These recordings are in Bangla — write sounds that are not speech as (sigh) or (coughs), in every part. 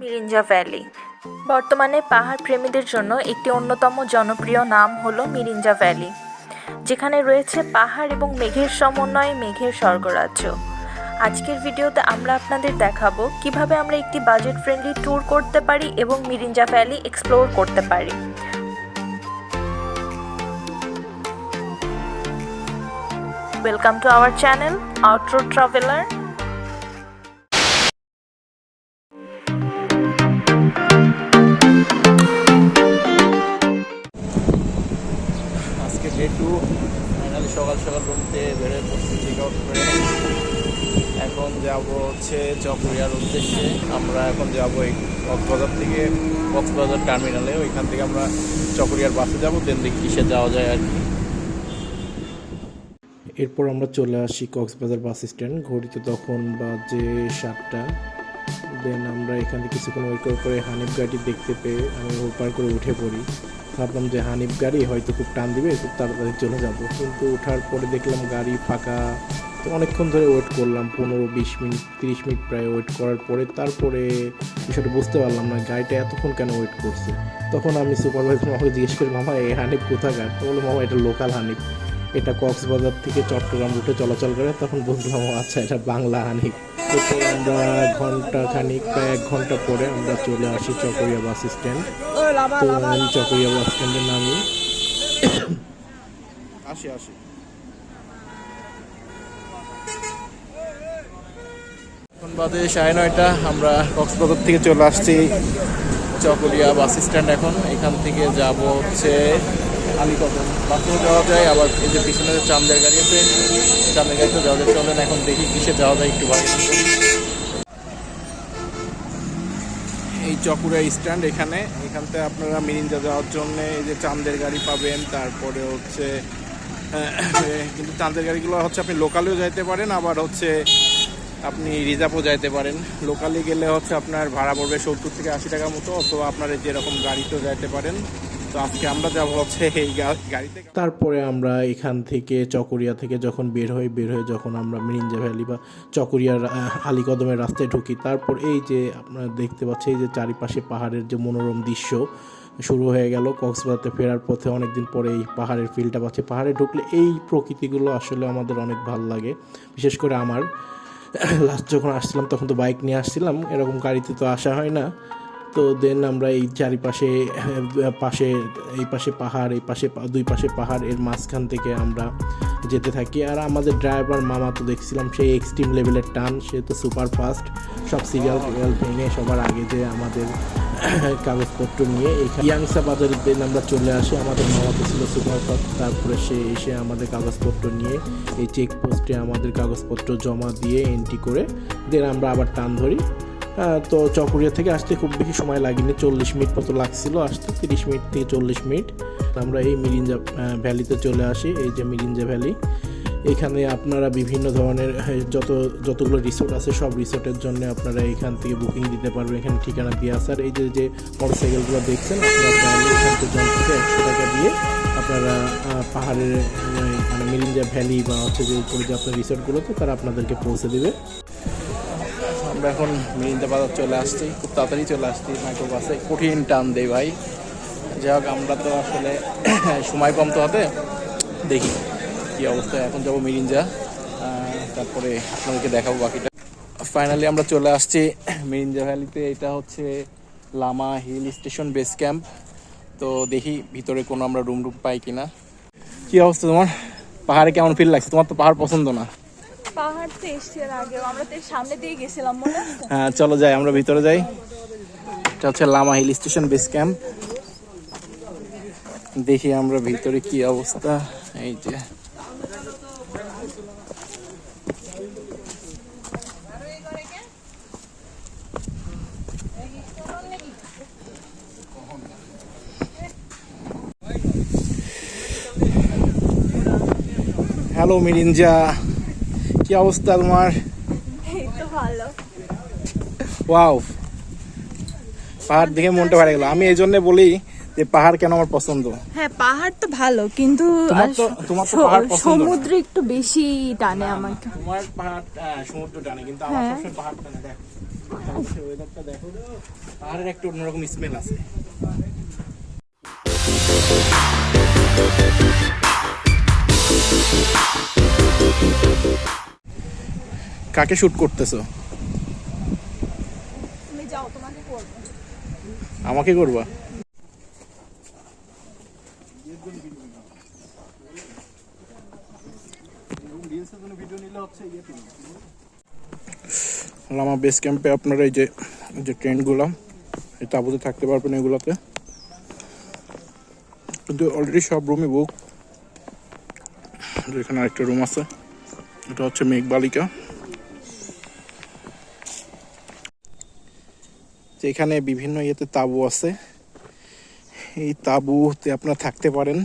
মিরিঞ্জা ভ্যালি। বর্তমানে পাহাড় প্রেমীদের জন্য একটি অন্যতম জনপ্রিয় নাম হলো মিরিঞ্জা ভ্যালি, যেখানে রয়েছে পাহাড় এবং মেঘের সমন্বয়ে মেঘের স্বর্গরাজ্য। আজকের ভিডিওতে আমরা আপনাদের দেখাবো কীভাবে আমরা একটি বাজেট ফ্রেন্ডলি ট্যুর করতে পারি এবং মিরিঞ্জা ভ্যালি এক্সপ্লোর করতে পারি। Welcome to our channel outro traveller আজকে ফাইনালি সকাল সকাল রুমতে বেরোয় পড়ছি চেক আউট করে। এখন যাব হচ্ছে চকরিয়ার উদ্দেশ্যে। আমরা এখন যাব এই কক্সবাজার থেকে, কক্সবাজার টার্মিনালে ওইখান থেকে আমরা চকরিয়ার বাসে যাব দেন দেখি কিসে যাওয়া যায় আর কি। এরপর আমরা চলে আসি কক্সবাজার বাস স্ট্যান্ড ঘড়িতে তখন বাজে সাতটা। দেন আমরা এখানে কিছুক্ষণ ওয়েট করে হানিফ গাড়ি দেখতে পেয়ে আমি ওপার করে উঠে পড়ি। ভাবলাম যে হানিফ গাড়ি, হয়তো খুব টান দিবে, খুব তাড়াতাড়ি চলে যাব। কিন্তু ওঠার পরে দেখলাম গাড়ি ফাঁকা। তো অনেকক্ষণ ধরে ওয়েট করলাম, পনেরো, বিশ মিনিট, তিরিশ মিনিট প্রায় ওয়েট করার পরে তারপরে বিষয়টা বুঝতে পারলাম না, গাড়িটা এতক্ষণ কেন ওয়েট করছে? তখন আমি সুপারভাইজার মামাকে জিজ্ঞেস করি, মামা, এই হানিফ কোথাকার? তো বলল, মামা, এটা লোকাল হানিফ। এটা কক্সবাজার থেকে চট্টগ্রাম রুটে চলাচল করে, তখন বুঝলাম আচ্ছা এটা বাংলা এরপর আমরা ঘণ্টা খানিক প্রায় এক ঘণ্টা পরে আমরা চলে আসি চকরিয়া বাস স্ট্যান্ড। তো চকরিয়া বাস স্ট্যান্ডে নামি। আসি আসি। বাজে সাড়ে নয়টা, আমরা কক্সবাজার থেকে চলে আসছি চকরিয়া বাস স্ট্যান্ড এখন। এখান থেকে যাব হচ্ছে আলিকদম বাসেও যাওয়া যায়, আবার এই যে পিছনে যে চান্দের গাড়ি আছে চান্দের গাড়িতে যাওয়া যায়, চলেন এখন দেখি কিসে যাওয়া যায় একটু বাইরে এই চকুরা স্ট্যান্ড এখানে, এখানতে আপনারা মিরিঞ্জা যাওয়ার জন্য এই যে চান্দের গাড়ি পাবেন, তারপরে হচ্ছে (coughs) কিন্তু চান্দের গাড়িগুলো হচ্ছে আপনি লোকালেও যাইতে পারেন, আবার হচ্ছে আপনি রিজার্ভও যাইতে পারেন। লোকালি গেলে হচ্ছে আপনার ভাড়া পড়বে সত্তর থেকে আশি টাকার মতো, অথবা আপনার যেরকম গাড়িতেও যাইতে পারেন। আজকে আমরা যাব হচ্ছে এই গাড়িতে। তারপরে আমরা এখান থেকে চকরিয়া থেকে যখন বের হই, বের হয়ে যখন আমরা মিরিঞ্জা ভ্যালি বা চকরিয়ার আলীকদমের রাস্তায় ঢুকি, তারপর এই যে আপনারা দেখতে পাচ্ছেন, এই যে চারিপাশে পাহাড়ের যে মনোরম দৃশ্য শুরু হয়ে গেল। কক্সবাজারতে ফেরার পথে অনেকদিন পরে এই পাহাড়ের ফিলটা পাচ্ছে। পাহাড়ে ঢুকলে এই প্রকৃতিগুলো আসলে আমাদের অনেক ভালো লাগে, বিশেষ করে আমার। (coughs) লাস্ট যখন আসছিলাম, তখন তো বাইক নিয়ে আসছিলাম, এরকম গাড়িতে তো আসা হয় না। তো দেন আমরা এই চারিপাশে পাশে, এই পাশে পাহাড়, এই পাশে দুই পাশে পাহাড়, এর মাঝখান থেকে আমরা যেতে থাকি। আর আমাদের ড্রাইভার মামা তো দেখছিলাম সেই এক্সট্রিম লেভেলের টান, সে তো সুপার ফাস্ট সব সিরিয়াল টিরিয়াল ভেঙে সবার আগে যে আমাদের (coughs) কাগজপত্র নিয়ে এই ইয়াংসা বাজারের দিন আমরা চলে আসি। আমাদের মামা তো ছিল সুপার ফাস্ট তারপরে সে এসে আমাদের কাগজপত্র নিয়ে এই চেক পোস্টে আমাদের কাগজপত্র জমা দিয়ে এন্ট্রি করে দেন আমরা আবার টান ধরি। তো চকরিয়া থেকে আসতে খুব বেশি সময় লাগেনি। চল্লিশ মিনিট মতো লাগছিল আসতে, তিরিশ মিনিট থেকে চল্লিশ মিনিট। আমরা এই মিরিঞ্জা ভ্যালিতে চলে আসি, এই যে মিরিঞ্জা ভ্যালি। এখানে আপনারা বিভিন্ন ধরনের যত, যতগুলো রিসোর্ট আছে, সব রিসোর্টের জন্য আপনারা এখান থেকে বুকিং দিতে পারবেন। এখানে ঠিকানা দিয়ে আসার এই যে যে মোটরসাইকেলগুলো দেখছেন, আপনারা একশো টাকা দিয়ে আপনারা পাহাড়ের মানে মিরিঞ্জা ভ্যালি বা হচ্ছে যে উপরে যে আপনার রিসোর্টগুলোতে তারা আপনাদেরকে পৌঁছে দেবে। আমরা এখন মিরিন্দা বাজার চলে আসছি, খুব তাড়াতাড়ি চলে আসছি মাইক্রো বাসে কঠিন টান দেয় ভাই। যাই হোক, আমরা তো আসলে (coughs) সময় কম তো হাতে। দেখি কি অবস্থা, এখন যাব মিরিঞ্জা। তারপরে আপনাদেরকে দেখাবো বাকিটা। ফাইনালি আমরা চলে আসছি (coughs) মিরিঞ্জা ভ্যালিতে। এটা হচ্ছে Lama hill station base camp. তো দেখি ভিতরে কোনো আমরা রুম টুম পাই কিনা। কি অবস্থা তোমার? পাহাড়ে কেমন ফিল লাগছে? তোমার তো পাহাড় পছন্দ না। হ্যাঁ চলো যাই, আমরা ভিতরে যাই। এটা হচ্ছে Lama hill station base camp. দেখি আমরা ভিতরে কি অবস্থা। এই যে। হ্যালো মিরিঞ্জা। কি অবস্থা তোমার? ওয়াও। পাহাড় দেখে মনটা ভরে গেল আমি এই জন্য বলি যে পাহাড় কেন আমার পছন্দ? হ্যাঁ পাহাড় তো ভালো কিন্তু তোমার তো পাহাড় পছন্দ। সমুদ্র একটু বেশি টানে আমাকে। তোমার পাহাড় সমুদ্র টানে কিন্তু আমার হ্যাঁ। সবসময় পাহাড় টানে দেখ। ওয়েদারটা দেখো। পাহাড়ের একটা অন্যরকম স্মেল আছে। কাকে শুট করতেছো? আমাকে করবা? লামা বেস ক্যাম্পে আপনারা এই যে যে ট্রেনগুলো এই তাঁবুতে থাকতে পারবেন এগুলোতে। কিন্তু অলরেডি সব রুমই বুক যেখানে আরেকটা রুম আছে এটা হচ্ছে মেঘবালিকা। যেখানে বিভিন্ন ইয়েতে তাঁবু আছে। এই তাঁবুতে আপনারা থাকতে পারেন।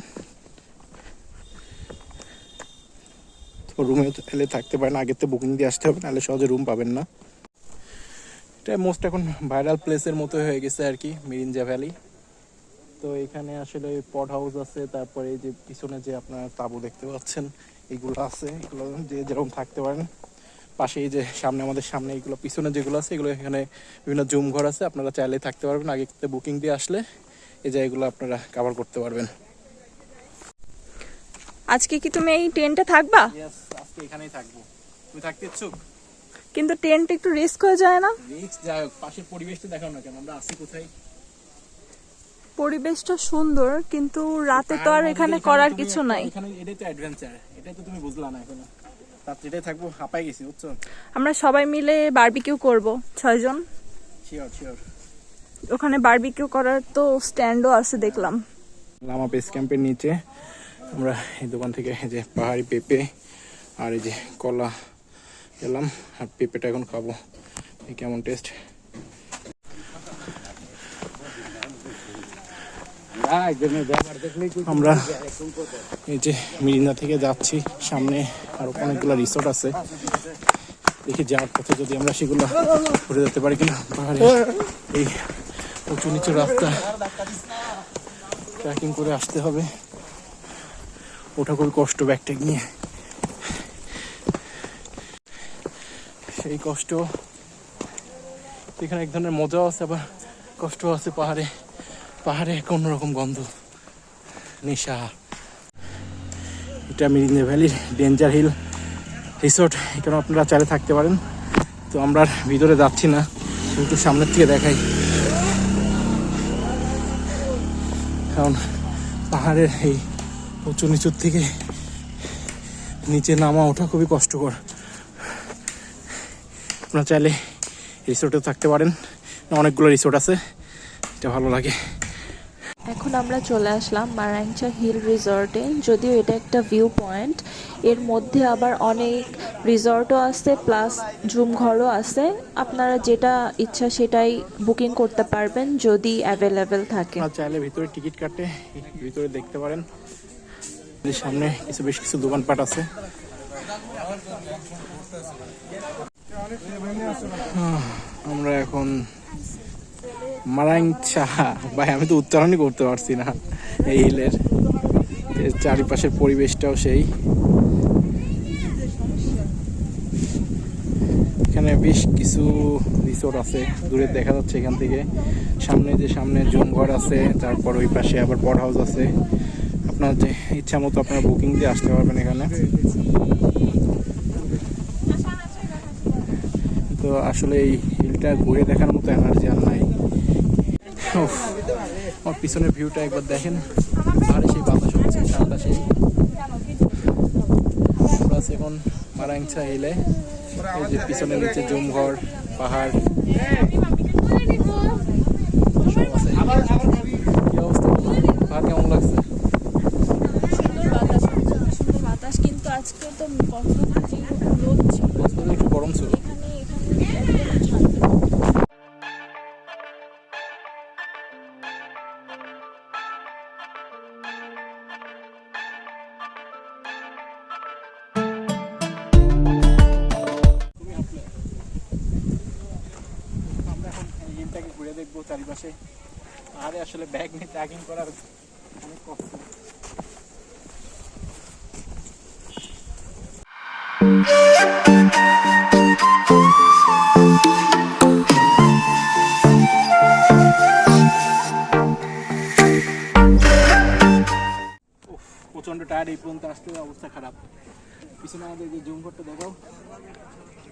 তো রুমে এলে থাকতে পারেন। আগে তো বুকিং দিয়ে আসতে হবে, নাহলে সহজে রুম পাবেন না। এটা মোস্ট এখন ভাইরাল প্লেসের মতো হয়ে গেছে আর কি মিরিঞ্জা ভ্যালি তো এখানে আসলে পট হাউস আছে, তারপরে এই যে পিছনে যে আপনারা তাঁবু দেখতে পাচ্ছেন, এগুলো আছে। এগুলো যে যেরকম থাকতে পারেন। পাশে যে সামনে আমাদের সামনে এগুলো পিছনে যেগুলো আছে এগুলো এখানে বিভিন্ন জুম ঘর আছে। আপনারা চাইলে থাকতে পারবেন। আগে বুকিং দিয়ে আসলে এই জায়গাগুলো আপনারা কভার করতে পারবেন। আজকে কি তুমি এই টেন্টে থাকবা? আজকে এখানেই থাকব। তুমি থাকতে ইচ্ছুক? কিন্তু টেন্ট একটু রিস্ক হয়ে যায় না? যাই হোক পাশের পরিবেশটা দেখাও না কেন আমরা আসি কোথায়? পরিবেশটা সুন্দর কিন্তু রাতে তো আর এখানে করার কিছু নাই। এখানে এটাই তো অ্যাডভেঞ্চার এটাই তো তুমি বুঝলা না এখনও। রাত্রে এটাই থাকব হাঁপাই গেছি বুঝছ? আমরা সবাই মিলে বারবিকিউ করব ছয়জন। শিওর শিওর ওখানে বারবিকিউ করার তো স্ট্যান্ডও আছে দেখলাম। লামা বেস ক্যাম্পের নিচে আমরা এই দোকান থেকে এই যে পাহাড়ি পেঁপে আর এই যে কলা এলাম আর পেঁপেটা এখন খাব। এই কেমন টেস্ট আমরা এই যে মিরিন্দা থেকে যাচ্ছি, সামনে আরও অনেকগুলো রিসোর্ট আছে। দেখি যাওয়ার পথে যদি আমরা সেগুলো ঘুরে যেতে পারি কিনা। পাহাড়ে এই উঁচু নিচু রাস্তা। ট্রেকিং করে আসতে হবে। ওঠা খুবই কষ্ট ব্যাগটেক নিয়ে। সেই কষ্ট। এখানে এক ধরনের মজাও আছে, আবার কষ্ট আছে পাহাড়ে। পাহাড়ে এক অন্যরকম গন্ধ। নেশা। এটা মিরিন্দা ভ্যালির ডেঞ্জার হিল রিসোর্ট। এখানে আপনারা চাইলে থাকতে পারেন। তো আমরা ভিতরে যাচ্ছি না কিন্তু সামনের থেকে দেখাই। কারণ পাহাড়ের এই উঁচু নিচুর থেকে নিচে নামা ওঠা খুবই কষ্টকর। আপনারা চাইলে রিসোর্টে থাকতে পারেন। অনেকগুলো রিসোর্ট আছে, এটা ভালো লাগে। এখন আমরা চলে আসলাম মারাংচা হিল রিসর্টে, যদিও এটা একটা ভিউ পয়েন্ট এর মধ্যে আবার অনেক রিসর্টও আছে প্লাস জুম ঘরও আছে। আপনারা যেটা ইচ্ছা সেটাই বুকিং করতে পারবেন যদি অ্যাভেলেবেল থাকে। চাইলে ভিতরে টিকিট কাটে, ভিতরে দেখতে পারেন। সামনে কিছু, বেশ কিছু দোকানপাট আছে। আমরা এখন মারাং চাহা ভাই, আমি তো উচ্চারণই করতে পারছি না এই হিলের। চারিপাশের পরিবেশটাও সেই। এখানে বেশ কিছু রিসোর্ট আছে, দূরে দেখা যাচ্ছে এখান থেকে। সামনে যে সামনে জুমঘর আছে, তারপর ওই পাশে আবার পড হাউস আছে। আপনার যে ইচ্ছা মতো আপনারা বুকিং দিয়ে আসতে পারবেন এখানে। তো আসলে এই হিলটা ঘুরে দেখার মতো এনার্জি আর নাই। আমার পিছনের ভিউটা একবার দেখেন। আর সেই বাতাস হচ্ছে, ঠান্ডা সেই। আমরা এখন মারাংছা এলে, এই যে পিছনে নিচে জুমঘর, পাহাড়। আসলে ব্যাগ নিয়ে ট্র্যাকিং করার অনেক কষ্ট। টায়ার এই পর্যন্ত আসতে, অবস্থা খারাপ। পিছনে আমাদের যে জুম ঘরটা, দেখো?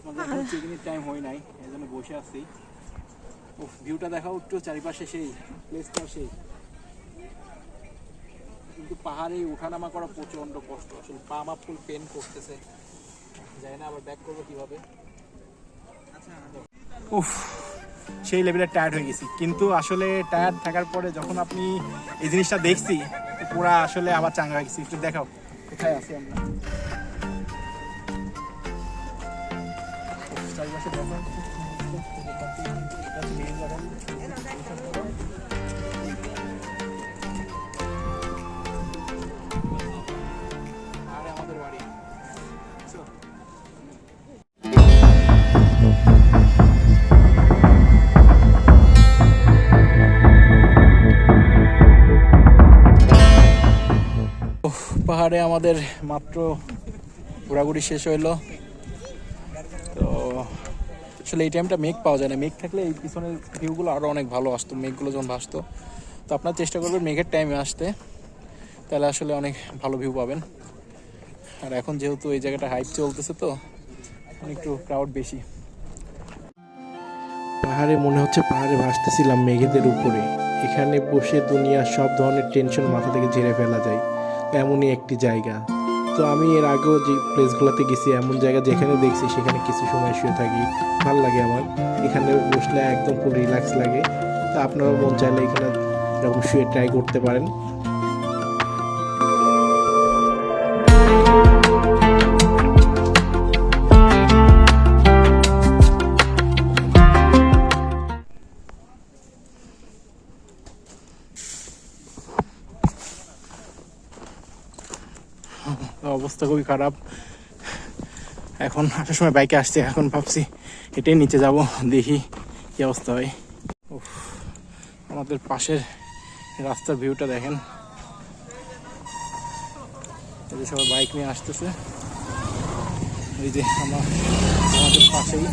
আমাদের টাইম হয় নাই, এই জন্য বসে আছি। ভিউটা দেখাও একটু চারিপাশে সেই প্লেসটা সেই। কিন্তু পাহাড়ে ওঠানামা করা প্রচণ্ড কষ্ট। আসলে পা মা ফুল পেন করতেছে। জানি না আবার ব্যাক করব কীভাবে। উফ সেই লেভেলে টায়ার্ড হয়ে গেছি। কিন্তু আসলে টায়ার্ড থাকার পরে যখন আপনি এই জিনিসটা দেখছি পুরা আসলে আবার চাঙ্গা হয়ে গেছি। একটু দেখাও। কোথায় আছি আমরা? চারিপাশে দেখো। পাহাড়ে আমাদের মাত্র ঘোরাঘুরি শেষ হইল। আসলে এই টাইমটা মেঘ পাওয়া যায় না। মেঘ থাকলে এই পিছনের ভিউগুলো আরও অনেক ভালো আসতো, মেঘগুলো যখন ভাসতো। তো আপনার চেষ্টা করবেন মেঘের টাইমে আসতে। তাহলে আসলে অনেক ভালো ভিউ পাবেন। আর এখন যেহেতু এই জায়গাটা হাইট চলতেছে তো একটু ক্রাউড বেশি। পাহাড়ে মনে হচ্ছে পাহাড়ে ভাসতেছিলাম মেঘেদের উপরে। এখানে বসে দুনিয়ার সব ধরনের টেনশন মাথা থেকে ঝেড়ে ফেলা যায়। এমনই একটি জায়গা। তো আমি এর আগেও যে প্লেসগুলোতে গেছি, এমন জায়গা যেখানে দেখছি, সেখানে কিছু সময় শুয়ে থাকি। ভালো লাগে আমার। এখানে বসলে একদম ফুল রিল্যাক্স লাগে। তো আপনারাও মন চাইলে এখানে এরকম শুয়ে ট্রাই করতে পারেন। অবস্থা খুবই খারাপ। এখন আসার সময় বাইকে আসছে, এখন ভাবছি হেঁটে নিচে যাব, দেখি কি অবস্থা হয়। আমাদের পাশের রাস্তার ভিউটা দেখেন। এই যে সবাই বাইক নিয়ে আসতেছে। এই যে আমার, আমাদের পাশেই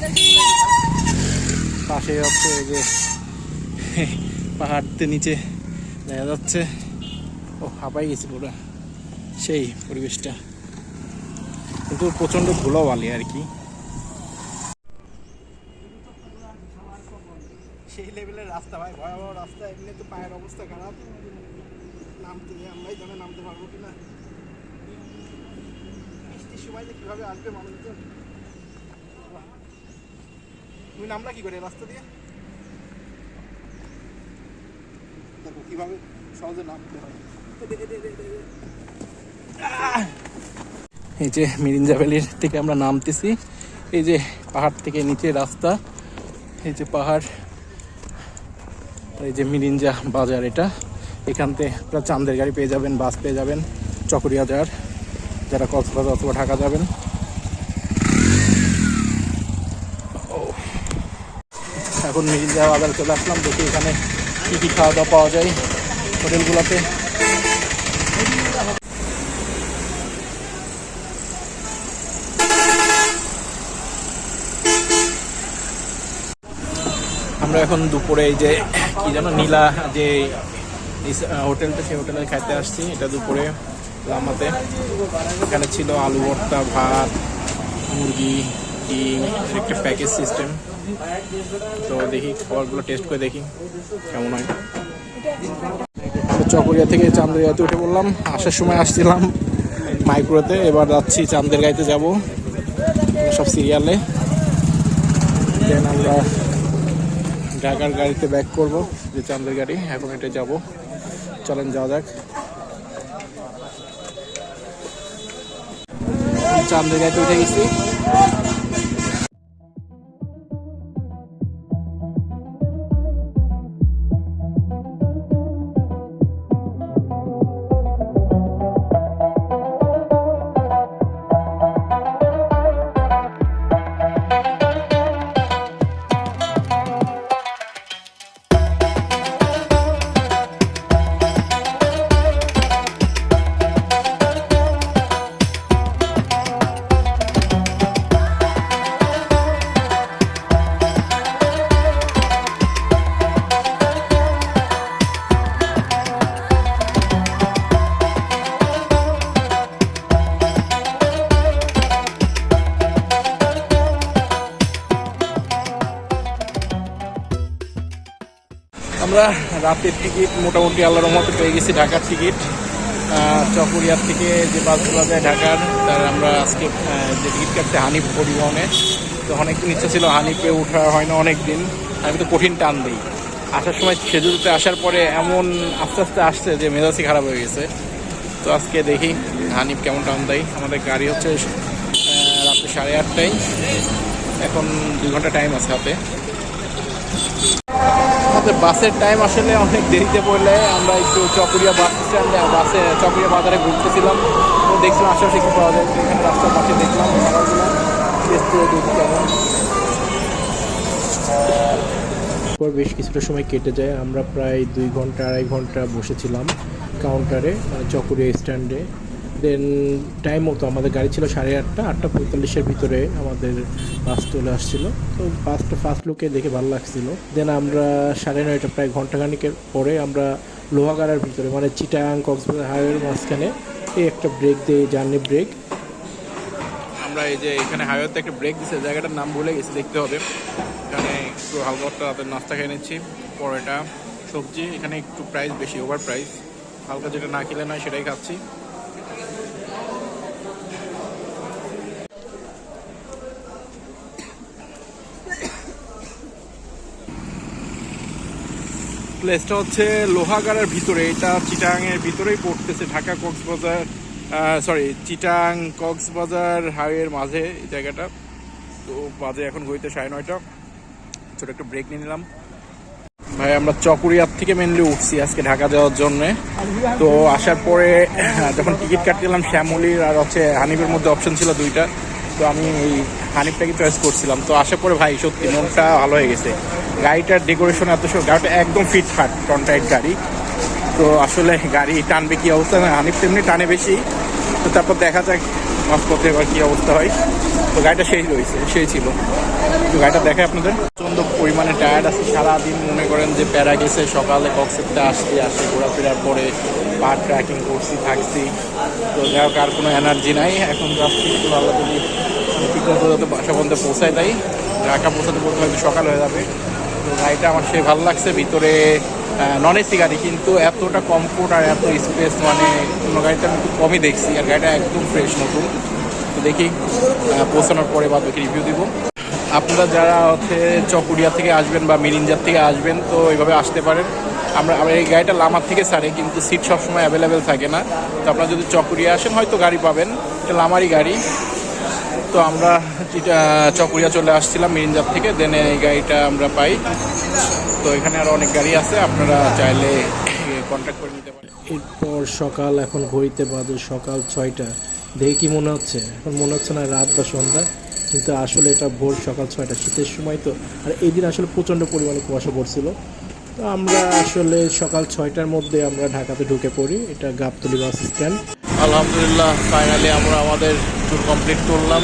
পাশেই হচ্ছে এই যে পাহাড়তে নিচে দেখা যাচ্ছে। ও, হাঁপাই গেছে পুরো। সেই পরিবেশটা। কিন্তু প্রচণ্ড ধুলোবালি আর কি। সেই লেভেলের রাস্তা ভাই, ভয়াবহ রাস্তা, এমনি তো পায়ের অবস্থা খারাপ। নামতে আমরাই জানে নামতে পারব কিনা। বৃষ্টির সময় যে কীভাবে আসবে মানুষজন। তুমি নামলা কি করে রাস্তা দিয়ে? দেখো কীভাবে সহজে নামতে হয়। এই যে মিরিঞ্জা ভ্যালির থেকে আমরা নামতেছি। এই যে পাহাড় থেকে নিচে রাস্তা। এই যে পাহাড়। এই যে মিরিঞ্জা বাজার এটা। এখান থেকে চান্দের গাড়ি পেয়ে যাবেন, বাস পেয়ে যাবেন, চকরিয়া যাওয়ার। যারা কক্সবাজার অথবা ঢাকা যাবেন। এখন মিরিঞ্জা বাজার চলে আসলাম। দেখি এখানে কী কী খাওয়া দাওয়া পাওয়া যায় হোটেলগুলোতে। আমরা এখন দুপুরে এই যে, কি যেন নীলা যে হোটেলটা, সেই হোটেলে খাইতে আসছি। এটা দুপুরে লামাতে। এখানে ছিল আলু ভর্তা, ভাত, মুরগি, ডিম একটা প্যাকেজ সিস্টেম। তো দেখি, খাবারগুলো টেস্ট করে দেখি, কেমন হয়। চকরিয়া থেকে চান্দেরগাঁতে উঠে বললাম আসার সময় আসছিলাম মাইক্রোতে এবার যাচ্ছি চান্দেরগাঁতে যাব। সব সিরিয়ালে দেন আমরা ঢাকার গাড়িতে ব্যাক করব, যে চান্দের গাড়ি, এখন এটা যাব। চলেন, যাওয়া যাক। চান্দের গাড়িতে উঠে গেছি। আমরা রাতের টিকিট মোটামুটি আল্লাহর মতো পেয়ে গেছি, ঢাকার টিকিট। চকরিয়ার থেকে যে বাসগুলো যায় ঢাকার, তার আমরা আজকে যে টিকিট কাটতে হানিফ পরিবহনে। তো অনেকদিন ইচ্ছা ছিল হানিফে ওঠা হয় না অনেক দিন আমি তো কঠিন টান দিই। আসার সময় খেজুরিতে আসার পরে এমন আস্তে আস্তে আসছে যে মেজাজই খারাপ হয়ে গেছে। তো আজকে দেখি হানিফ কেমন টান দেয়। আমাদের গাড়ি হচ্ছে রাত্রে সাড়ে আটটায়। এখন দুই ঘণ্টা টাইম আছে হাতে। আমাদের বাসের টাইম আসলে অনেক দেরিতে পড়লে আমরা একটু চকরিয়া বাস স্ট্যান্ডে বাসে, চকরিয়া বাজারে ঘুরতেছিলাম। তো দেখছিলাম আশেপাশে কি পাওয়া যায়, এখানে রাস্তার পাশে দেখলাম পর বেশ কিছুটা সময় কেটে যায়। আমরা প্রায় দুই ঘণ্টা, আড়াই ঘণ্টা বসেছিলাম কাউন্টারে চকরিয়া স্ট্যান্ডে দেন টাইম মতো আমাদের গাড়ি ছিল সাড়ে আটটা আটটা পঁয়তাল্লিশের ভিতরে আমাদের বাস চলে আসছিল। তো বাসটা ফার্স্ট লুকে দেখে ভালো লাগছিল। দেন আমরা সাড়ে নয়টা, প্রায় ঘন্টাখানিকের পরে আমরা লোহাগাড়ার ভিতরে মানে চিটাং কক্সবাজার হাইওয়ের মাঝখানে এই একটা ব্রেক দেয় জার্নি ব্রেক আমরা এই যে এখানে হাইওয়েতে একটা ব্রেক দিচ্ছে জায়গাটার নাম ভুলে গেছি, দেখতে হবে। এখানে একটু হালকা রাতের নাস্তা খেয়ে নিচ্ছি, পরোটা, সবজি, এখানে একটু প্রাইস বেশি ওভার প্রাইস হালকা যেটা না খেলে নয় সেটাই খাচ্ছি। প্লেসটা হচ্ছে লোহাগাড়ার ভিতরে, এটা চিটাংয়ের ভিতরেই পড়তেছে, ঢাকা কক্সবাজার সরি চিটাং কক্সবাজার হাইওয়ের মাঝে জায়গাটা। তো বাজে এখন ঘড়িতে সাড়ে নয়টা। ছোট একটা ব্রেক নিয়ে নিলাম। ভাই, আমরা চকুরিয়ার থেকে মেনলি উঠছি আজকে ঢাকা যাওয়ার জন্য। তো আসার পরে যখন টিকিট কাটতে গেলাম, শ্যামলির আর হচ্ছে হানিফের মধ্যে অপশন ছিল দুইটা। তো আমি এই হানিফটাকে চয়েস করছিলাম। তো আসার পরে ভাই, সত্যি মনটা ভালো হয়ে গেছে। গাড়িটার ডেকোরেশন এত সব গাড়িটা একদম ফিটফাট টাইট গাড়ি। তো আসলে গাড়ি টানবে কি অবস্থা হানিফ তেমনি টানে বেশি। তো তারপর দেখা যাক মাঝপথে এবার কি অবস্থা হয়। তো গাড়িটা সেই রয়েছে, সেই ছিল। তো গাড়িটা দেখে আপনাদের। প্রচণ্ড পরিমাণে টায়ার্ড আছে। সারাদিন মনে করেন যে প্যারা গেছে। সকালে কক্সেপতে আসছি আসি ঘোরাফেরার পরে পাহাড় ট্রেকিং করছি, থাকছি। তো যাই হোক, আর কোনো এনার্জি নাই। এখন যাচ্ছি একটু ভালো যদি বাসা পর্যন্ত পৌঁছায় দেয়। ঢাকা পৌঁছাতে পৌঁছাতে সকাল হয়ে যাবে। তো গাড়িটা আমার সে ভালো লাগছে। ভিতরে নন এসি গাড়ি, কিন্তু এতটা কমফোর্ট আর এত স্পেস মানে অন্য গাড়িতে আমি খুব কমই দেখছি। আর গাড়িটা একদম ফ্রেশ নতুন। তো দেখি পৌঁছানোর পরে বা বাকি রিভিউ দিব। আপনারা যারা হচ্ছে চকুরিয়া থেকে আসবেন বা মিরিঞ্জার থেকে আসবেন, তো এইভাবে আসতে পারেন। আমরা আমরা এই গাড়িটা লামার থেকে ছাড়ে, কিন্তু সিট সবসময় অ্যাভেলেবেল থাকে না। তো আপনারা যদি চকুরিয়া আসেন, হয়তো গাড়ি পাবেন। এটা লামারই গাড়ি। তো আমরা চকুরিয়া চলে আসছিলাম মিরিঞ্জার থেকে দেন এই গাড়িটা আমরা পাই। তো এখানে আরও অনেক গাড়ি আছে, আপনারা চাইলে কন্ট্যাক্ট করে নিতে পারেন। এরপর সকাল, এখন ঘড়িতে বাজে সকাল ছয়টা। দেখে কি মনে হচ্ছে? এখন মনে হচ্ছে না রাত বা সন্ধ্যা, কিন্তু আসলে এটা ভোর সকাল ছয়টা, শীতের সময় তো। আর এই দিন আসলে প্রচণ্ড পরিমাণে কুয়াশা পড়ছিল। তো আমরা আসলে সকাল ছয়টার মধ্যে আমরা ঢাকাতে ঢুকে পড়ি, এটা গাবতলি বাস স্ট্যান্ড। আলহামদুলিল্লাহ ফাইনালি আমরা আমাদের ট্যুর কমপ্লিট করলাম।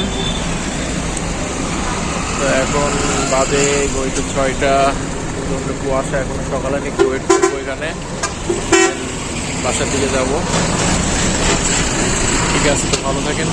তো এখন বাদে গইতে ছয়টা প্রচণ্ড কুয়াশা এখন সকালে নিয়ে ওয়েট করব এখানে। বাসার দিকে যাব। ঠিক আছে, তো ভালো থাকেন।